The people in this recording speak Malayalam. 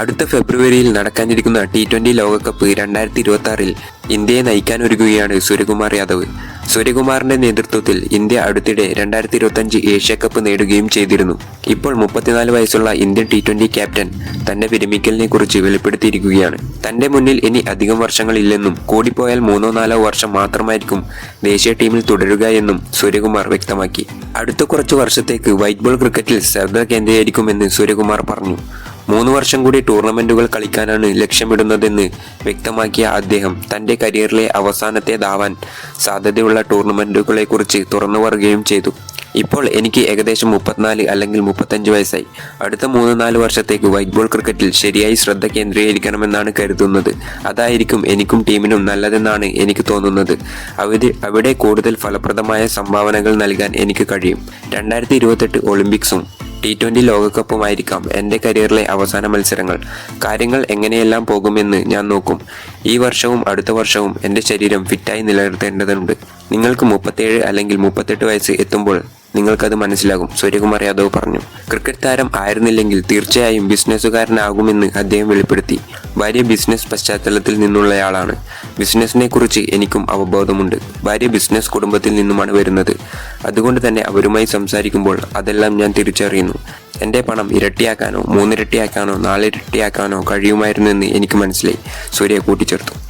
അടുത്ത ഫെബ്രുവരിയിൽ നടക്കാനിരിക്കുന്ന ടി ട്വന്റി ലോകകപ്പ് രണ്ടായിരത്തി ഇരുപത്തി ആറിൽ ഇന്ത്യയെ നയിക്കാനൊരുങ്ങുകയാണ് സൂര്യകുമാർ യാദവ്. സൂര്യകുമാറിന്റെ നേതൃത്വത്തിൽ ഇന്ത്യ അടുത്തിടെ രണ്ടായിരത്തി ഇരുപത്തഞ്ച് ഏഷ്യ കപ്പ് നേടുകയും ചെയ്തിരുന്നു. ഇപ്പോൾ മുപ്പത്തിനാല് വയസ്സുള്ള ഇന്ത്യൻ ടി ട്വന്റി ക്യാപ്റ്റൻ തന്റെ വിരമിക്കലിനെ കുറിച്ച് വെളിപ്പെടുത്തിയിരിക്കുകയാണ്. തന്റെ മുന്നിൽ ഇനി അധികം വർഷങ്ങളില്ലെന്നും കൂടിപ്പോയാൽ മൂന്നോ നാലോ വർഷം മാത്രമായിരിക്കും ദേശീയ ടീമിൽ തുടരുക എന്നും സൂര്യകുമാർ വ്യക്തമാക്കി. അടുത്ത കുറച്ചു വർഷത്തേക്ക് വൈറ്റ് ബോൾ ക്രിക്കറ്റിൽ ശ്രദ്ധ കേന്ദ്രീകരിക്കുമെന്ന് സൂര്യകുമാർ പറഞ്ഞു. മൂന്ന് വർഷം കൂടി ടൂർണമെന്റുകൾ കളിക്കാനാണ് ലക്ഷ്യമിടുന്നതെന്ന് വ്യക്തമാക്കിയ അദ്ദേഹം തന്റെ കരിയറിലെ അവസാനത്തെ ദാവാൻ സാധ്യതയുള്ള ടൂർണമെന്റുകളെക്കുറിച്ച് തുറന്നു പറയുകയും ചെയ്തു. ഇപ്പോൾ എനിക്ക് ഏകദേശം മുപ്പത്തിനാല് അല്ലെങ്കിൽ മുപ്പത്തഞ്ച് വയസ്സായി. അടുത്ത മൂന്ന് നാല് വർഷത്തേക്ക് വൈറ്റ് ബോൾ ക്രിക്കറ്റിൽ ശരിയായി ശ്രദ്ധ കേന്ദ്രീകരിക്കണമെന്നാണ് കരുതുന്നത്. അതായിരിക്കും എനിക്കും ടീമിനും നല്ലതെന്നാണ് എനിക്ക് തോന്നുന്നത്. അവിടെ അവിടെ കൂടുതൽ ഫലപ്രദമായ സംഭാവനകൾ നൽകാൻ എനിക്ക് കഴിയും. രണ്ടായിരത്തി ഒളിമ്പിക്സും ടി ട്വന്റി ലോകകപ്പുമായിരിക്കാം എന്റെ കരിയറിലെ അവസാന മത്സരങ്ങൾ. കാര്യങ്ങൾ എങ്ങനെയെല്ലാം പോകുമെന്ന് ഞാൻ നോക്കും. ഈ വർഷവും അടുത്ത വർഷവും എന്റെ ശരീരം ഫിറ്റായി നിലനിർത്തേണ്ടതുണ്ട്. നിങ്ങൾക്ക് മുപ്പത്തേഴ് അല്ലെങ്കിൽ മുപ്പത്തെട്ട് വയസ്സ് എത്തുമ്പോൾ നിങ്ങൾക്കത് മനസ്സിലാകും സൂര്യകുമാർ യാദവ് പറഞ്ഞു. ക്രിക്കറ്റ് താരം ആയിരുന്നില്ലെങ്കിൽ തീർച്ചയായും ബിസിനസ്സുകാരനാകുമെന്ന് അദ്ദേഹം വെളിപ്പെടുത്തി. ഭാര്യ ബിസിനസ് പശ്ചാത്തലത്തിൽ നിന്നുള്ളയാളാണ്. ബിസിനസ്സിനെ കുറിച്ച് എനിക്കും അവബോധമുണ്ട്. ഭാര്യ ബിസിനസ് കുടുംബത്തിൽ നിന്നുമാണ് വരുന്നത്. അതുകൊണ്ട് തന്നെ അവരുമായി സംസാരിക്കുമ്പോൾ അതെല്ലാം ഞാൻ തിരിച്ചറിയുന്നു. എന്റെ പണം ഇരട്ടിയാക്കാനോ മൂന്നിരട്ടിയാക്കാനോ നാലിരട്ടിയാക്കാനോ കഴിയുമായിരുന്നു എന്ന് എനിക്ക് മനസ്സിലായി. സൂര്യ കൂട്ടിച്ചേർത്തു.